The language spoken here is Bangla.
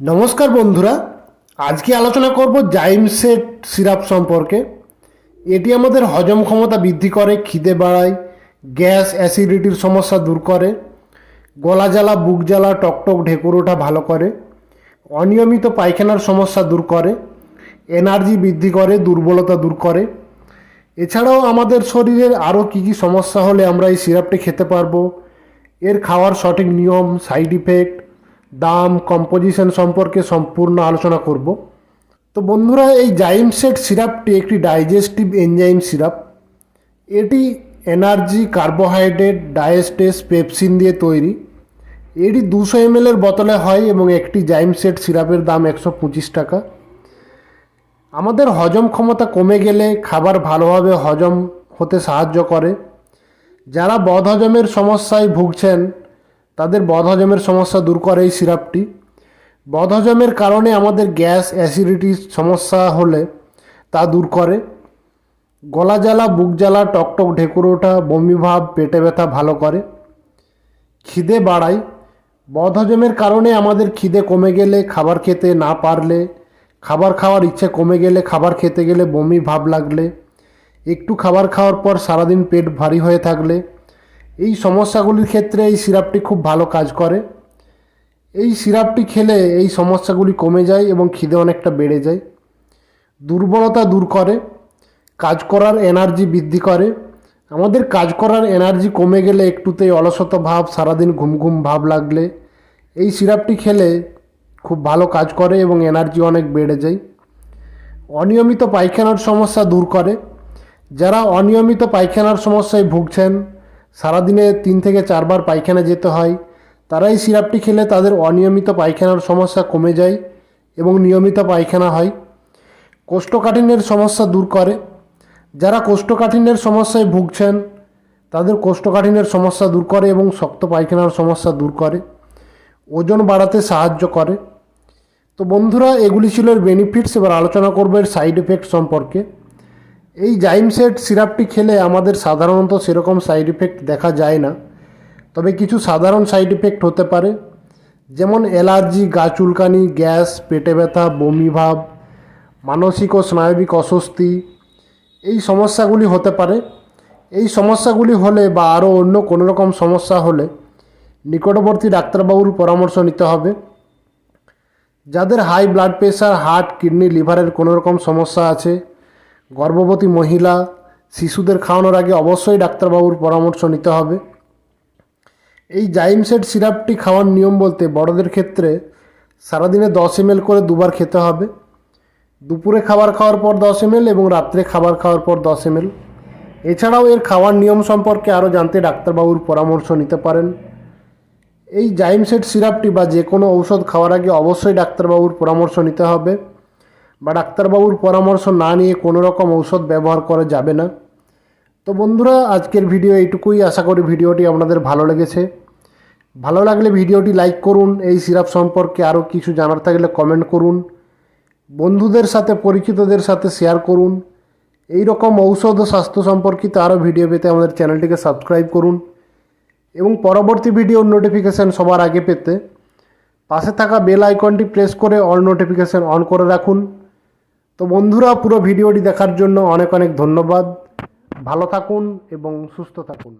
নমস্কার বন্ধুরা, আজকে আলোচনা করব জাইমসেট সিরাপ সম্পর্কে। এটি আমাদের হজম ক্ষমতা বৃদ্ধি করে, খিদে বাড়ায়, গ্যাস অ্যাসিডিটির সমস্যা দূর করে, গলা জ্বালা, বুক জ্বালা, টকটক ঢেকুর ওঠা ভালো করে, অনিয়মিত পায়খানার সমস্যা দূর করে, এনার্জি বৃদ্ধি করে, দুর্বলতা দূর করে। এছাড়াও আমাদের শরীরের আরও কী কী সমস্যা হলে আমরা এই সিরাপটি খেতে পারব, এর খাওয়ার সঠিক নিয়ম, সাইড ইফেক্ট দাম কম্পোজিশন সম্পর্কে সম্পূর্ণ আলোচনা করব। তো বন্ধুরা, এই জাইমসেট সিরাপটি একটি ডাইজেস্টিভ এনজাইম সিরাপ। এটি এনার্জি কার্বোহাইড্রেট ডায়েস্টেস পেপসিন দিয়ে তৈরি। এটি দুশো এমএলের বোতলে হয় এবং একটি জাইমসেট সিরাপের দাম একশো পঁচিশ টাকা। আমাদের হজম ক্ষমতা কমে গেলে খাবার ভালোভাবে হজম হতে সাহায্য করে। যারা বদহজমের সমস্যায় ভুগছেন তাদের বদহজমের সমস্যা দূর করে এই সিরাপটি। বদহজমের কারণে আমাদের গ্যাস অ্যাসিডিটির সমস্যা হলে তা দূর করে। গলা জ্বালা, বুক জ্বালা, টকটক ঢেকুর ওঠা, বমি ভাব, পেটে ব্যথা ভালো করে। খিদে বাড়ায়। বদহজমের কারণে আমাদের খিদে কমে গেলে খাবার খেতে না পারলে, খাবার খাওয়ার ইচ্ছে কমে গেলে, খাবার খেতে গেলে বমি ভাব লাগলে, একটু খাবার খাওয়ার পর সারাদিন পেট ভারী হয়ে থাকলে এই সমস্যাগুলির ক্ষেত্রে এই সিরাপটি খুব ভালো কাজ করে। এই সিরাপটি খেলে এই সমস্যাগুলি কমে যায় এবং খিদে অনেকটা বেড়ে যায়। দুর্বলতা দূর করে, কাজ করার এনার্জি বৃদ্ধি করে। আমাদের কাজ করার এনার্জি কমে গেলে একটুতেই অলসতা ভাব, সারাদিন ঘুম ঘুম ভাব লাগলে এই সিরাপটি খেলে খুব ভালো কাজ করে এবং এনার্জি অনেক বেড়ে যায়। অনিয়মিত পায়খানার সমস্যা দূর করে। যারা অনিয়মিত পায়খানার সমস্যায় ভুগছেন সারাদিনে তিন থেকে চারবার পায়খানা যেতে হয়। তারা এই সিরাপটি খেলে তাদের অনিয়মিত পায়খানার সমস্যা কমে যায় এবং নিয়মিত পায়খানা হয়। কোষ্ঠকাঠিন্যের সমস্যা দূর করে। যারা কোষ্ঠকাঠিন্যের সমস্যায় ভুগছেন, তাদের কোষ্ঠকাঠিন্যের সমস্যা দূর করে এবং শক্ত পায়খানার সমস্যা দূর করে। ওজন বাড়াতে সাহায্য করে। তো বন্ধুরা, এগুলি ছিল এর বেনিফিটস এবার আলোচনা করব এর সাইড এফেক্ট সম্পর্কে। এই জাইমসেট সিরাপটি খেলে আমাদের সাধারণত সেরকম সাইড ইফেক্ট দেখা যায় না। তবে কিছু সাধারণ সাইড ইফেক্ট হতে পারে, যেমন অ্যালার্জি, গা চুলকানি, গ্যাস, পেটে ব্যথা, বমি ভাব, মানসিক ও স্নায়বিক অস্বস্তি, এই সমস্যাগুলি হতে পারে। এই সমস্যাগুলি হলে বা আরও অন্য কোনো রকম সমস্যা হলে নিকটবর্তী ডাক্তারবাবুর পরামর্শ নিতে হবে। যাদের high blood pressure, heart, kidney, লিভারের কোনো রকম সমস্যা আছে গর্ভবতী মহিলা শিশুদের খাওয়ানোর আগে অবশ্যই ডাক্তারবাবুর পরামর্শ নিতে হবে। এই জাইমসেট সিরাপটি খাওয়ার নিয়ম বলতে বড়দের ক্ষেত্রে সারাদিনে দশ এমএল করে দুবার খেতে হবে। দুপুরে খাবার খাওয়ার পর দশ এমএল এবং রাত্রে খাবার খাওয়ার পর দশ এমএল। এছাড়াও এর খাওয়ার নিয়ম সম্পর্কে আরও জানতে ডাক্তারবাবুর পরামর্শ নিতে পারেন। এই জাইমসেট সিরাপটি বা যে কোনো ঔষধ খাওয়ার আগে অবশ্যই ডাক্তারবাবুর পরামর্শ নিতে হবে। বা ডাক্তারবাবুর পরামর্শ না নিয়ে কোনো রকম ঔষধ ব্যবহার করা যাবে না। তো বন্ধুরা, আজকের ভিডিও এইটুকুই। আশা করি ভিডিওটি আপনাদের ভালো লেগেছে। ভালো লাগলে ভিডিওটি লাইক করুন, এই সিরাপ সম্পর্কে আরও কিছু জানার থাকলে কমেন্ট করুন। বন্ধুদের সাথে, পরিচিতদের সাথে শেয়ার করুন। এই রকম ঔষধ ও স্বাস্থ্য সম্পর্কিত আরও ভিডিও পেতে আমাদের চ্যানেলটিকে সাবস্ক্রাইব করুন। এবং পরবর্তী ভিডিওর নোটিফিকেশান সবার আগে পেতে পাশে থাকা বেল আইকনটি প্রেস করে অল নোটিফিকেশান অন করে রাখুন। তো বন্ধুরা পুরো ভিডিওটি দেখার জন্য অনেক অনেক ধন্যবাদ। ভালো থাকুন এবং সুস্থ থাকুন।